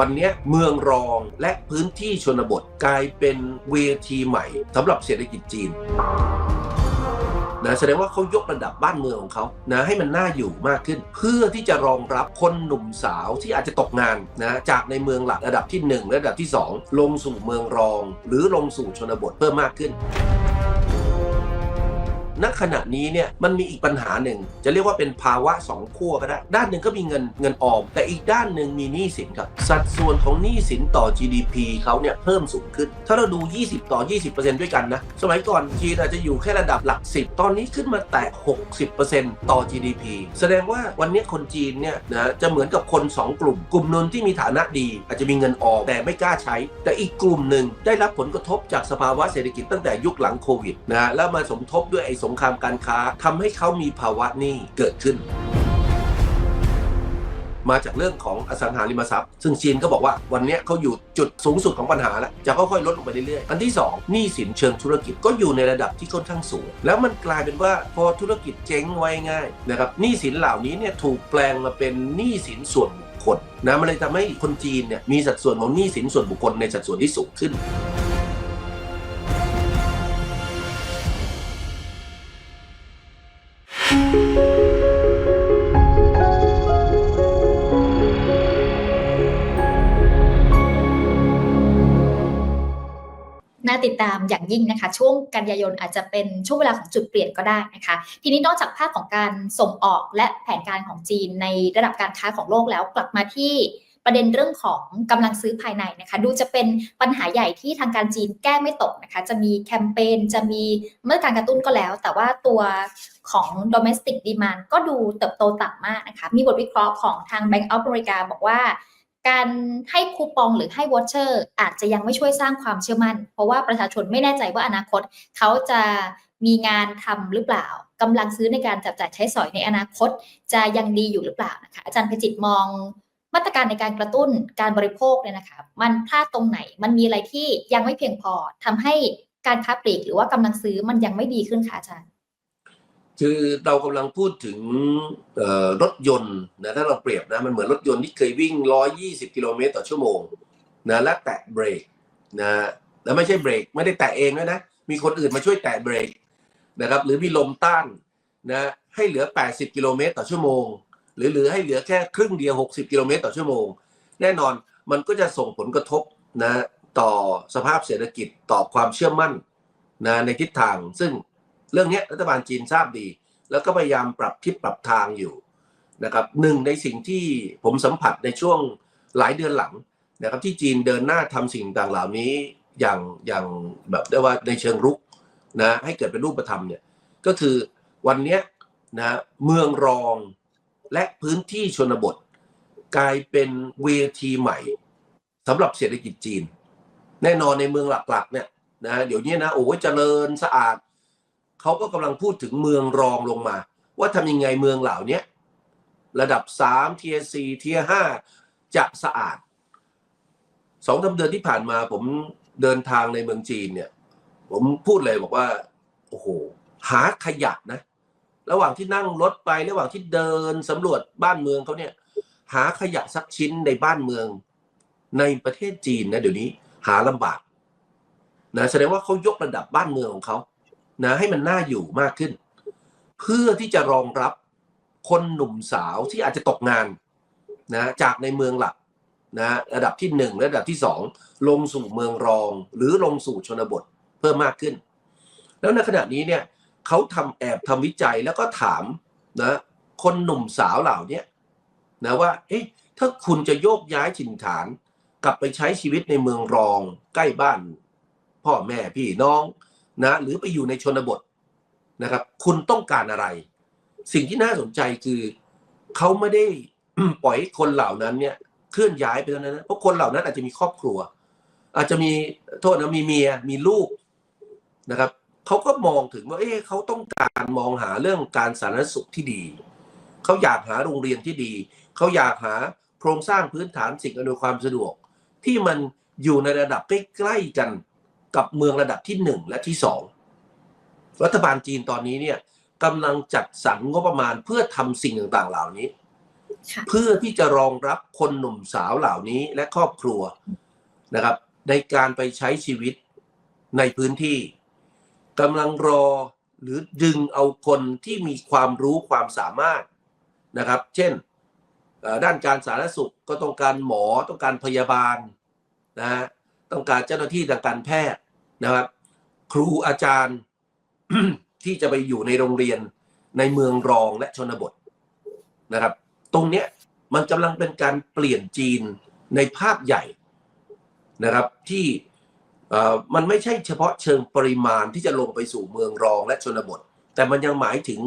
วันนี้เมืองรองและพื้นที่ชนบทกลายเป็นเวทีใหม่สำหรับเศรษฐกิจจีนนะแสดงว่าเขายกระดับบ้านเมืองของเขานะให้มันน่าอยู่มากขึ้น เพื่อที่จะรองรับคนหนุ่มสาวที่อาจจะตกงานนะจากในเมืองหลักระดับที่1และระดับที่ 2 ลงสู่เมืองรอง หรือลงสู่ชนบทเพิ่มมากขึ้น ณขณะนี้เนี่ยมันมีอีกปัญหาหนึ่ง จะเรียกว่าเป็นภาวะสองขั้วก็ได้ ด้านหนึ่งก็มีเงินเงินออม แต่อีกด้านหนึ่งมีหนี้สินครับ สัดส่วนของหนี้สินต่อ GDP เขาเนี่ยเพิ่มสูงขึ้น ถ้าเราดู 20 ต่อ 20%ด้วยกันนะ สมัยก่อนจีนอาจจะอยู่แค่ระดับหลัก 10 ตอนนี้ขึ้นมาแตะ60%ต่อ GDP แสดงว่าวันนี้คนจีนเนี่ยนะจะเหมือนกับคน 2 กลุ่ม กลุ่มนึงที่มีฐานะดี อาจจะมีเงินออมแต่ไม่กล้าใช้ แต่อีกกลุ่มหนึ่งได้รับผลกระทบจากสภาวะเศรษฐกิจตั้งแต่ยุคหลังโควิดนะแล้วมาสมทบด้วยไอ้สงครามการค้าทำให้เขามีภาวะหนี้เกิดขึ้น มาจากเรื่องของอสังหาริมทรัพย์ ซึ่งจีนก็บอกว่าวันนี้เขาอยู่จุดสูงสุดของปัญหาแล้ว จะค่อยๆลดลงไปเรื่อยๆ อันที่2หนี้สินเชิงธุรกิจก็อยู่ในระดับที่ค่อนข้างสูง แล้วมันกลายเป็นว่าพอธุรกิจเจ๊งไว้ง่ายนะครับหนี้สินเหล่านี้เนี่ยถูกแปลงมาเป็นหนี้สินส่วนบุคคลนะมันเลยทำให้คนจีนเนี่ยมีสัดส่วนของหนี้สินส่วนบุคคลในสัดส่วนที่สูงขึ้น ติดตามอย่างยิ่งนะคะ ช่วงกันยายนอาจจะเป็นช่วงเวลาของจุดเปลี่ยนก็ได้นะคะ ทีนี้นอกจากภาพของการส่งออกและแผนการของจีนในระดับการค้าของโลกแล้วกลับมาที่ประเด็นเรื่องของกำลังซื้อภายในนะคะ ดูจะเป็นปัญหาใหญ่ที่ทางการจีนแก้ไม่ตกนะคะ จะมีแคมเปญจะมีเมื่อการกระตุ้นก็แล้ว แต่ว่าตัวของ domestic demand ก็ดูเติบโตต่ำมากนะคะ มีบทวิเคราะห์ของทาง Bank of America บอกว่า การให้คูปองหรือให้วอเชอร์ อาจจะยังไม่ช่วยสร้างความเชื่อมั่น เพราะว่าประชาชนไม่แน่ใจว่าอนาคต เขาจะมีงานทำหรือเปล่ากำลังซื้อในการจับจ่ายใช้สอยในอนาคต จะยังดีอยู่หรือเปล่านะคะอาจารย์พจิตมองมาตรการในการกระตุ้นการบริโภคเนี่ยนะคะมันพลาดตรงไหนมันมีอะไรที่ยังไม่เพียงพอทำให้การค้าปลีกหรือว่ากำลังซื้อมันยังไม่ดีขึ้นคะอาจารย์ คือเรากำลังพูดถึงรถยนต์นะถ้าเราเปรียบนะมันเหมือนรถยนต์ที่เคยวิ่ง 120 กิโลเมตรต่อชั่วโมงนะและแตะเบรกนะแล้วไม่ใช่เบรกไม่ได้แตะเองด้วยนะ มีคนอื่นมาช่วยแตะเบรกนะครับหรือมีลมต้านนะให้เหลือ 80 กิโลเมตรต่อชั่วโมง หรือเหลือให้เหลือแค่ครึ่งเดียว 60 กิโลเมตรต่อชั่วโมง แน่นอนมันก็จะส่งผลกระทบนะต่อสภาพเศรษฐกิจต่อความเชื่อมั่นนะในทิศทางซึ่ง เรื่องนี้รัฐบาลจีนทราบดี แล้วก็พยายามปรับทิศปรับทางอยู่นะครับหนึ่งในสิ่งที่ผมสัมผัสในช่วงหลายเดือนหลังนะครับที่จีนเดินหน้าทำสิ่งต่างเหล่านี้อย่างอย่างแบบได้ว่าในเชิงรุกนะให้เกิดเป็นรูปธรรมเนี่ยก็คือวันนี้นะเมืองรองและพื้นที่ชนบท กลายเป็นเวทีใหม่สำหรับเศรษฐกิจจีน แน่นอนในเมืองหลักๆเนี่ยนะเดี๋ยวนี้นะโอ้เจริญสะอาด เขาก็กำลังพูดถึงเมืองรองลงมา ว่าทำยังไงเมืองเหล่านี้ระดับ3เทีย4เทีย5จะสะอาดสองสาเดือนที่ผ่านมาผมเดินทางในเมืองจีนเนี่ย ผมพูดเลยบอกว่า โอ้โห หาขยะนะ ระหว่างที่นั่งรถไประหว่างที่เดินสำรวจบ้านเมืองเขาเนี่ย หาขยะสักชิ้นในบ้านเมือง ในประเทศจีนนะเดี๋ยวนี้ หาลำบากนะแสดงว่าเขายกระดับบ้านเมืองของเขา นะให้มันน่าอยู่มากขึ้น เพื่อที่จะรองรับคนหนุ่มสาวที่อาจจะตกงานนะจากในเมืองหลักนะระดับที่หนึ่งระดับที่สองลงสู่เมืองรอง หรือลงสู่ชนบทเพิ่มมากขึ้น แล้วในขณะนี้เนี่ยเขาทำแอบทำวิจัยแล้วก็ถามนะคนหนุ่มสาวเหล่านี้นะว่าเอ๊ะถ้าคุณจะโยกย้ายถิ่นฐาน กลับไปใช้ชีวิตในเมืองรอง ใกล้บ้าน พ่อแม่พี่น้อง นะหรือไปอยู่ในชนบทนะครับ คุณต้องการอะไร สิ่งที่น่าสนใจคือเขาไม่ได้ปล่อยคนเหล่านั้นเนี่ยเคลื่อนย้ายไปเท่านั้นนะเพราะคนเหล่านั้นอาจจะมีครอบครัว อาจจะมีโทษนะมีเมียมีลูกนะครับเขาก็มองถึงว่า เอ๊ะเขาต้องการมองหาเรื่องการสาธารณสุขที่ดีเขาอยากหาโรงเรียนที่ดีเขาอยากหาโครงสร้างพื้นฐานสิ่งอำนวยความสะดวก ที่มันอยู่ในระดับใกล้ๆกัน กับเมืองระดับที่หนึ่งและที่สองรัฐบาลจีนตอนนี้เนี่ยกำลังจัดสรรงบประมาณเพื่อทำสิ่งต่างๆ เหล่านี้ค่ะเพื่อที่จะรองรับคนหนุ่มสาวเหล่านี้และครอบครัวนะครับ ในการไปใช้ชีวิตในพื้นที่กำลังรอหรือดึงเอาคนที่มีความรู้ความสามารถนะครับ เช่นเอ่อด้านการสาธารณสุขก็ต้องการหมอต้องการพยาบาลนะฮะ ต้องการเจ้าหน้าที่ทางการแพทย์นะครับ ครูอาจารย์ที่จะไปอยู่ในโรงเรียนในเมืองรองและชนบทนะครับ ตรงเนี้ยมันกำลังเป็นการเปลี่ยนจีนในภาพใหญ่นะครับที่เอ่อมันไม่ใช่เฉพาะเชิงปริมาณที่จะลงไปสู่เมืองรองและชนบท แต่มันยังหมายถึง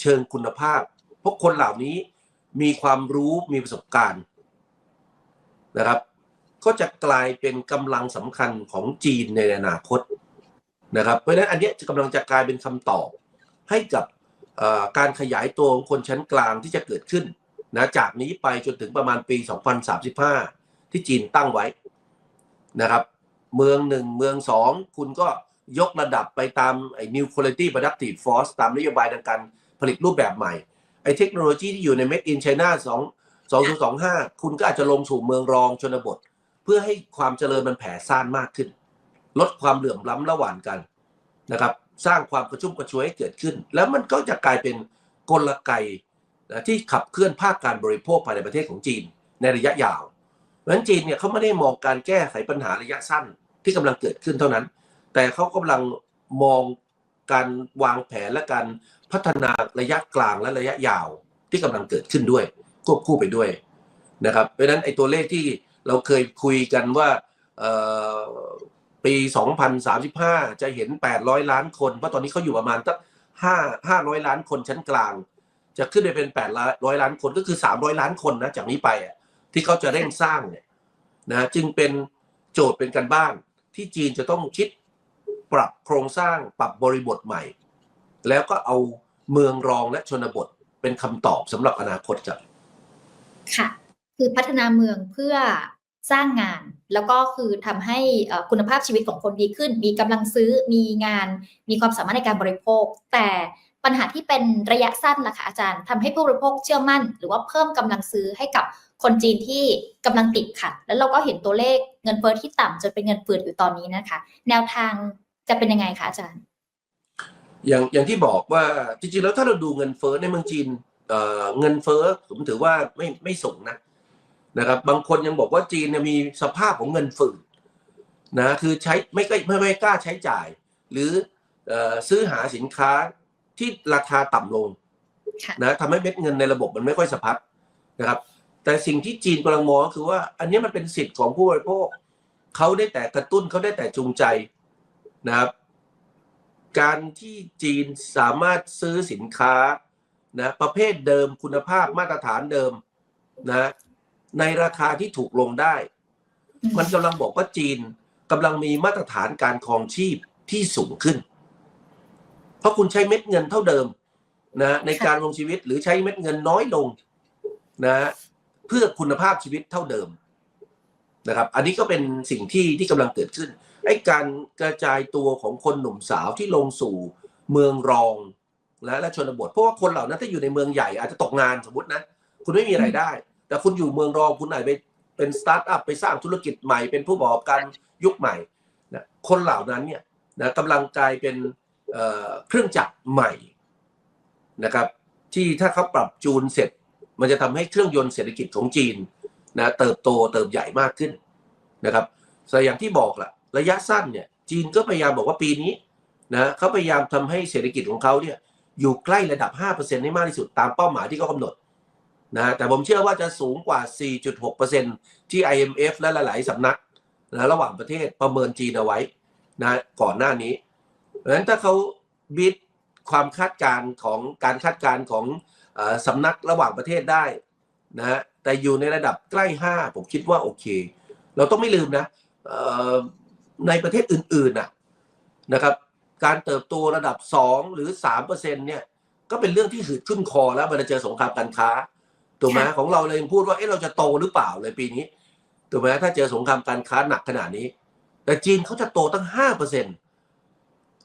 เชิงคุณภาพเพวกคนเหล่านี้มีความรู้มีประสบการณ์นะครับ ก็จะกลายเป็นกำลังสำคัญของจีนในอนาคตนะครับ เพราะฉะนั้นอันนี้จะกำลังจะกลายเป็นคำตอบให้กับการขยายตัวของคนชั้นกลางที่จะเกิดขึ้นนะจากนี้ไปจนถึงประมาณปี 2035 ที่จีนตั้งไว้นะครับ เมืองหนึ่งเมืองสองคุณก็ยกระดับไปตามไอ้ new quality productive force ตามนโยบายทางการผลิตรูปแบบใหม่ ไอ้เทคโนโลยีที่อยู่ใน Made in China 2 2025 คุณก็อาจจะลงสู่เมืองรองชนบท เพื่อให้ความเจริญมันแผ่ซ่านมากขึ้น ลดความเหลื่อมล้ำระหว่างกันนะครับ สร้างความกระชุ่มกระชวยให้เกิดขึ้น แล้วมันก็จะกลายเป็นกลไกที่ขับเคลื่อนภาคการบริโภคภายในประเทศของจีนในระยะยาว เพราะฉะนั้นจีนเนี่ยเขาไม่ได้มองการแก้ไขปัญหาระยะสั้นที่กำลังเกิดขึ้นเท่านั้น แต่เขากำลังมองการวางแผนและการพัฒนาระยะกลางและระยะยาวที่กำลังเกิดขึ้นด้วยควบคู่ไปด้วยนะครับ เพราะฉะนั้นไอ้ตัวเลขที่ เราเคยคุยกันว่าปี 2035 จะเห็น 800 ล้านคน เพราะตอนนี้เขาอยู่ประมาณตั้ง5 500 ล้านคนชั้นกลาง จะขึ้นไปเป็น 800 ล้านคนก็คือ 300 ล้านคนนะจากนี้ไปที่เขาจะเร่งสร้างเนี่ยนะจึงเป็นโจทย์เป็นการบ้านที่จีนจะต้องคิดปรับโครงสร้างปรับบริบทใหม่ แล้วก็เอาเมืองรองและชนบทเป็นคำตอบสำหรับอนาคตครับค่ะ คือพัฒนาเมืองเพื่อสร้างงาน แล้วก็คือทำให้คุณภาพชีวิตของคนดีขึ้น มีกำลังซื้อมีงาน มีความสามารถในการบริโภค แต่ปัญหาที่เป็นระยะสั้นล่ะคะอาจารย์ทำให้ผู้บริโภคเชื่อมั่น หรือว่าเพิ่มกำลังซื้อให้กับคนจีนที่กำลังติดขัด แล้วเราก็เห็นตัวเลขเงินเฟ้อที่ต่ำจนเป็นเงินเฟืดอยู่ตอนนี้นะคะ แนวทางจะเป็นยังไงคะอาจารย์ อย่างอย่างที่บอกว่าจริงๆแล้วถ้าเราดูเงินเฟ้อในเมืองจีนเเงินเฟ้อผมถือว่าไม่ไม่สูงนะ นะครับ บางคนยังบอกว่าจีนเนี่ยมีสภาพของเงินฝืดนะคือใช้ไม่ก็ไม่ไม่กล้าใช้จ่าย หรือเอ่อซื้อหาสินค้าที่ราคาต่ำลงค่ะนะทำให้เม็ดเงินในระบบมันไม่ค่อยสะพัดนะครับ แต่สิ่งที่จีนกำลังมองก็คือว่า อันนี้มันเป็นสิทธิ์ของผู้บริโภคเขาได้แต่กระตุ้นเขาได้แต่จูงใจนะครับ การที่จีนสามารถซื้อสินค้านะประเภทเดิมคุณภาพมาตรฐานเดิมนะ ในราคาที่ถูกลงได้ มันกำลังบอกว่าจีนกำลังมีมาตรฐานการครองชีพที่สูงขึ้น เพราะคุณใช้เม็ดเงินเท่าเดิมนะในการลงชีวิตหรือใช้เม็ดเงินน้อยลงนะเพื่อคุณภาพชีวิตเท่าเดิมนะครับ อันนี้ก็เป็นสิ่งที่ที่กำลังเกิดขึ้นไอ้การกระจายตัวของคนหนุ่มสาวที่ลงสู่เมืองรองและและชนบทเพราะว่าคนเหล่านั้นถ้าอยู่ในเมืองใหญ่อาจจะตกงานสมมตินะ คุณไม่มีไรายได้ แต่คุณอยู่เมืองรองคุณอาจไปเป็นสตาร์ทอัพไปสร้างธุรกิจใหม่เป็นผู้ประกอบการยุคใหม่นะคนเหล่านั้นเนี่ยนะกำลังกลายเป็นเเครื่องจักรใหม่นะครับ ที่ถ้าเขาปรับจูนเสร็จ มันจะทำให้เครื่องยนต์เศรษฐกิจของจีนนะเติบโตเติบใหญ่มากขึ้นนะครับแต่อย่างที่บอกละระยะสั้นเนี่ยจีนก็พยายามบอกว่าปีนี้นะเขาพยายามทำให้เศรษฐกิจของเขาเนี่ยอยู่ใกล้ระดับ 5%ให้มากที่สุดตามเป้าหมายที่เขากำหนด นะแต่ผมเชื่อว่าจะสูงกว่า 4.6%ที่ IMF และหลาย ๆสำนักนะระหว่างประเทศประเมินจีนเอาไว้นะก่อนหน้านี้เพราะฉะนั้นถ้าเขาบิดความคาดการณ์ของการคาดการณ์ของอสำนักระหว่างประเทศได้นะแต่อยู่ในระดับใกล้ 5 ผมคิดว่าโอเค เราต้องไม่ลืมนะในประเทศอื่นๆนะนะครับการเติบโตระดับ 2 หรือ3เปอร์เซ็นเนี่ยก็เป็นเรื่องที่หืดขึ้นคอแล้วมันจะเจอสงครามการค้า ถูกไหมค่ะของเราเลยยังพูดว่าเอ๊ะเราจะโตหรือเปล่าเลยปีนี้ถูกไหมถ้าเจอสงครามการค้าหนักขนาดนี้ แต่จีนเขาจะโตตั้ง5เปอร์เซ็นต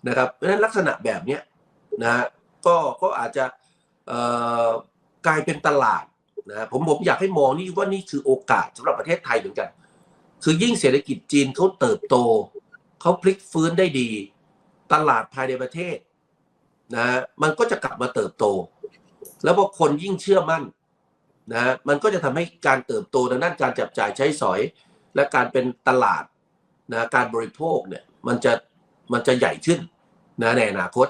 นะครับเพราะฉะนั้นลักษณะแบบเนี้ยนะฮะก็ก็อาจจะเอ่อกลายเป็นตลาดนะผมผมอยากให้มองนี่ว่านี่คือโอกาสสำหรับประเทศไทยเหมือนกัน คือยิ่งเศรษฐกิจจีนเขาเติบโตเขาพลิกฟื้นได้ดี ตลาดภายในประเทศนะมันก็จะกลับมาเติบโต แล้วพอคนยิ่งเชื่อมั่น นะมันก็จะทำให้การเติบโตในด้านการจับจ่ายใช้สอย และการเป็นตลาดนะการบริโภคเนี่ยมันจะมันจะใหญ่ขึ้นนะในอนาคต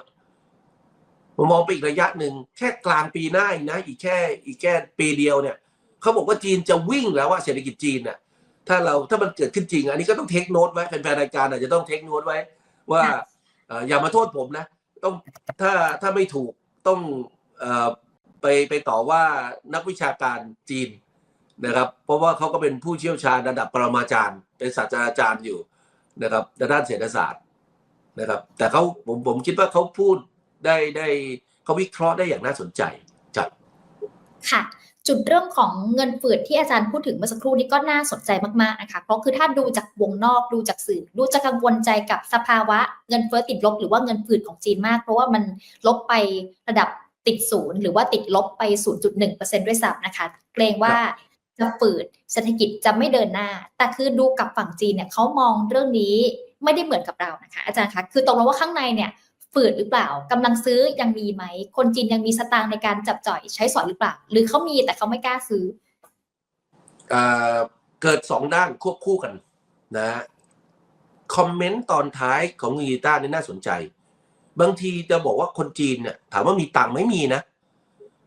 ผมมองไปอีกระยะหนึ่งแค่กลางปีหน้าอีกนะอีกแค่อีกแค่ปีเดียวเนี่ยเขาบอกว่าจีนจะวิ่งแล้วว่าเศรษฐกิจจีนเนี่ยถ้าเราถ้ามันเกิดขึ้นจริง อันนี้ก็ต้องเทคโนตไว้แฟนรายการอาจจะต้องเทคโนตไว้ ว่าอย่ามาโทษผมนะ ต้องถ้าถ้าไม่ถูกต้องเไปไปต่อว่านักวิชาการจีนนะครับ เพราะว่าเขาก็เป็นผู้เชี่ยวชาญระดับปรมาจารย์ เป็นศาสตราจารย์อยู่นะครับในด้านเศรษฐศาสตร์นะครับ แต่เขาผมผมคิดว่าเขาพูดได้ได้เขาวิเคราะห์ได้อย่างน่าสนใจจัดค่ะจุดเรื่องของเงินฝืดที่อาจารย์พูดถึงเมื่อสักครู่นี้ก็น่าสนใจมากๆนะคะ เพราะคือถ้าดูจากวงนอกดูจากสื่อ ดูจะกังวลใจกับสภาวะเงินเฟ้อติดลบหรือว่าเงินฝืดของจีนมาก เพราะว่ามันลบไประดับ ติดศูนย์หรือว่าติดลบไป 0.1%ด้วยซ้ำนะคะ เกรงว่าจะฝืดเศรษฐกิจจะไม่เดินหน้า แต่คือดูกับฝั่งจีนเนี่ยเขามองเรื่องนี้ไม่ได้เหมือนกับเรานะคะ อาจารย์คะคือตกลงว่าข้างในเนี่ยฝืดหรือเปล่ากำลังซื้อยังมีไหม คนจีนยังมีสตางค์ในการจับจ่ายใช้สอยหรือเปล่า หรือเขามีแต่เขาไม่กล้าซื้อเอ่อเกิดสองด้านควบคู่กันนะคอมเมนต์ตอนท้ายของคุณกีต้านี่น่าสนใจ บางทีจะบอกว่าคนจีนเนี่ยถามว่ามีตังค์ไม่มีนะ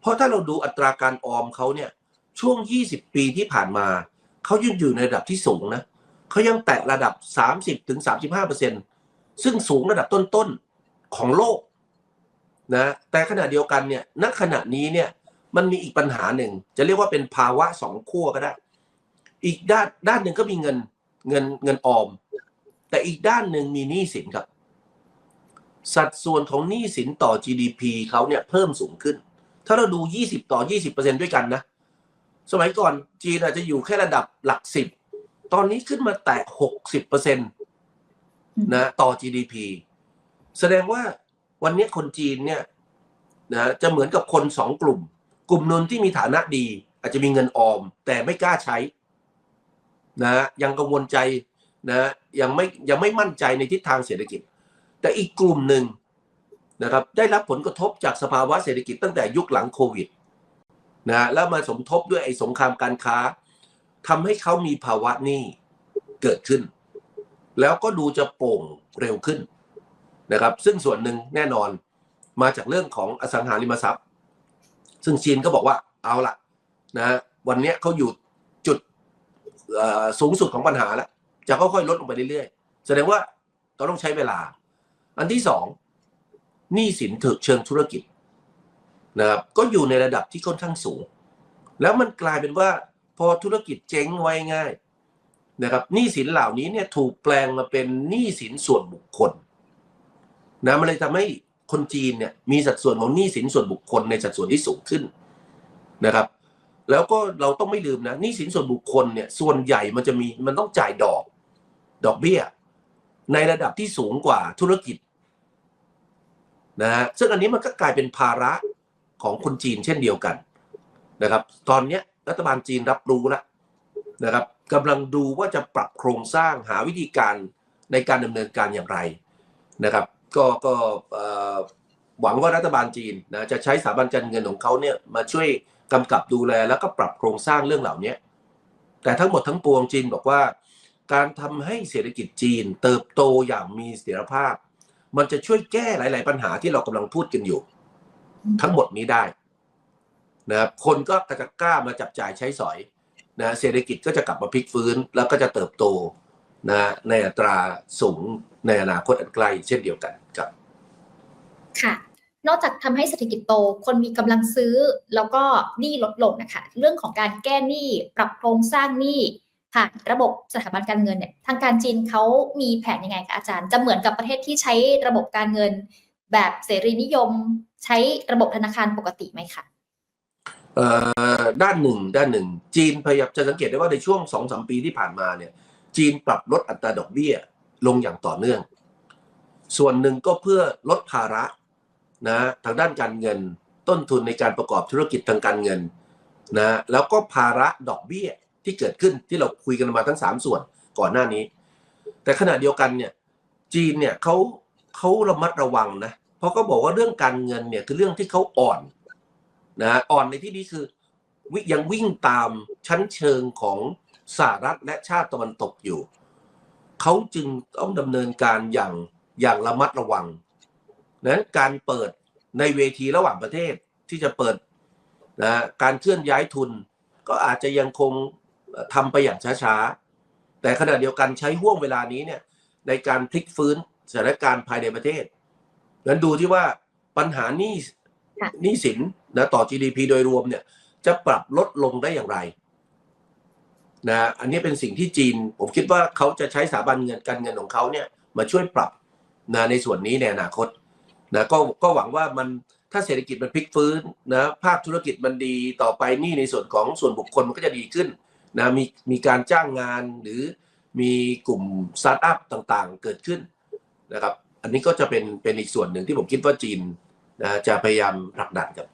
เพราะถ้าเราดูอัตราการออมเขาเนี่ยช่วง 20 ปีที่ผ่านมา เขายังอยู่ในระดับที่สูงนะเขายังแตะระดับ 30ถึง35เปอร์เซ็นซึ่งสูงระดับต้นๆของโลกนะแต่ขณะเดียวกันเนี่ยณขณะนี้เนี่ยมันมีอีกปัญหาหนึ่ง จะเรียกว่าเป็นภาวะสองขั้วก็ได้ อีกด้านด้านหนึ่งก็มีเงินเงินเงินออม แต่อีกด้านหนึ่งมีหนี้สินครับ สัดส่วนของหนี้สินต่อ GDP เขาเนี่ยเพิ่มสูงขึ้น ถ้าเราดู 20 ต่อ 20ด้วยกันนะ สมัยก่อนจีนอาจจะอยู่แค่ระดับหลักสิบ ตอนนี้ขึ้นมาแตะ 60%นะต่อ GDP แสดงว่าวันนี้คนจีนเนี่ยนะจะเหมือนกับคนสองกลุ่ม กลุ่มหนึงที่มีฐานะดี อาจจะมีเงินออม แต่ไม่กล้าใช้นะยังกังวลใจนะยังไม่ยังไม่มั่นใจในทิศทางเศรษฐกิจ แต่อีกกลุ่มหนึ่งนะครับได้รับผลกระทบจากสภาวะเศรษฐกิจตั้งแต่ยุคหลังโควิดนะแล้วมาสมทบด้วยไอ้สงครามการค้าทำให้เขามีภาวะหนี้เกิดขึ้น แล้วก็ดูจะโป่งเร็วขึ้นนะครับ ซึ่งส่วนหนึ่งแน่นอนมาจากเรื่องของอสังหาริมทรัพย์ ซึ่งจีนก็บอกว่าเอาละนะวันนี้เขาอยู่จุดสูงสุดของปัญหาแล้วจะค่อยๆลดลงไปเรื่อยๆ แสดงว่าเราต้องใช้เวลา อันที่สองหนี้สินถึกเชิงธุรกิจนะครับก็อยู่ในระดับที่ค่อนข้างสูง แล้วมันกลายเป็นว่าพอธุรกิจเจ๊งไว้ง่ายนะครับหนี้สินเหล่านี้เนี่ยถูกแปลงมาเป็นหนี้สินส่วนบุคคลนะมันเลยทำให้คนจีนเนี่ยมีสัดส่วนของหนี้สินส่วนบุคคลในสัดส่วนที่สูงขึ้นนะครับ แล้วก็เราต้องไม่ลืมนะหนี้สินส่วนบุคคลเนี่ยส่วนใหญ่มันจะมีมันต้องจ่ายดอก ดอกเบี้ย ในระดับที่สูงกว่าธุรกิจ นะฮะซึ่งอันนี้มันก็กลายเป็นภาระของคนจีนเช่นเดียวกันนะครับ ตอนนี้รัฐบาลจีนรับรู้แล้วนะครับกำลังดูว่าจะปรับโครงสร้างหาวิธีการในการดำเนินการอย่างไรนะครับ ก็ก็หวังว่ารัฐบาลจีนนะจะใช้สถาบันการเงินของเขาเนี่ยมาช่วยกำกับดูแลแล้วก็ปรับโครงสร้างเรื่องเหล่านี้แต่ทั้งหมดทั้งปวงจีนบอกว่า การทำให้เศรษฐกิจจีนเติบโตอย่างมีเสถียรภาพ มันจะช่วยแก้หลาย ๆ ปัญหาที่เรากำลังพูดกันอยู่ ทั้งหมดนี้ได้นะครับคนก็จะกล้ามาจับจ่ายใช้สอยนะเศรษฐกิจก็จะกลับมาพลิกฟื้น แล้วก็จะเติบโตนะในอัตราสูงในอนาคตอันใกล้เช่นเดียวกันครับค่ะ นอกจากทำให้เศรษฐกิจโต คนมีกำลังซื้อแล้วก็หนี้ลดลงนะคะ เรื่องของการแก้หนี้ปรับโครงสร้างหนี้ ผ่านระบบสถาบันการเงินเนี่ยทางการจีนเขามีแผนยังไงคะอาจารย์ จะเหมือนกับประเทศที่ใช้ระบบการเงิน แบบเสรีนิยม ใช้ระบบธนาคารปกติไหมคะด้านหนึ่งด้านหนึ่ง จีนพยายามจะสังเกตได้ว่าในช่วงสองสามปีที่ผ่านมาเนี่ยจีนปรับลดอัตราดอกเบี้ยลงอย่างต่อเนื่อง ส่วนหนึ่งก็เพื่อลดภาระนะทางด้านการเงินต้นทุนในการประกอบธุรกิจทางการเงินนะแล้วก็ภาระดอกเบี้ย ที่เกิดขึ้นที่เราคุยกันมาทั้งสามส่วนก่อนหน้านี้ แต่ขณะเดียวกันเนี่ยจีนเนี่ยเขาเขาระมัดระวังนะเพราะเขาบอกว่าเรื่องการเงินเนี่ยคือเรื่องที่เขาอ่อนนะอ่อนในที่นี้คือยังวิ่งตามชั้นเชิงของสหรัฐและชาติตะวันตกอยู่เขาจึงต้องดำเนินการอย่างอย่างระมัดระวังนั้นการเปิดในเวทีระหว่างประเทศที่จะเปิดนะการเคลื่อนย้ายทุน ก็อาจจะยังคง ทำไปอย่างช้าๆ แต่ขณะเดียวกันใช้ห่วงเวลานี้เนี่ยในการพลิกฟื้นสถานการณ์ภายในประเทศงั้นดูที่ว่าปัญหาหนี้ค่ะหนี้สินนะต่อ GDP โดยรวมเนี่ยจะปรับลดลงได้อย่างไรนะอันนี้เป็นสิ่งที่จีน ผมคิดว่าเขาจะใช้สถาบันเงินการเงินของเขาเนี่ยมาช่วยปรับนะในส่วนนี้ในอนาคตนะก็ก็หวังว่ามันถ้าเศรษฐกิจมันพลิกฟื้นนะภาคธุรกิจมันดีต่อไปหนี่ในส่วนของส่วนบุคคลมันก็จะดีขึ้น นะมีมีการจ้างงานหรือมีกลุ่มสตาร์ทอัพต่างๆ เกิดขึ้นนะครับ อันนี้ก็จะเป็นเป็นอีกส่วนหนึ่งที่ผมคิดว่าจีนนะจะพยายามผลักดันครับ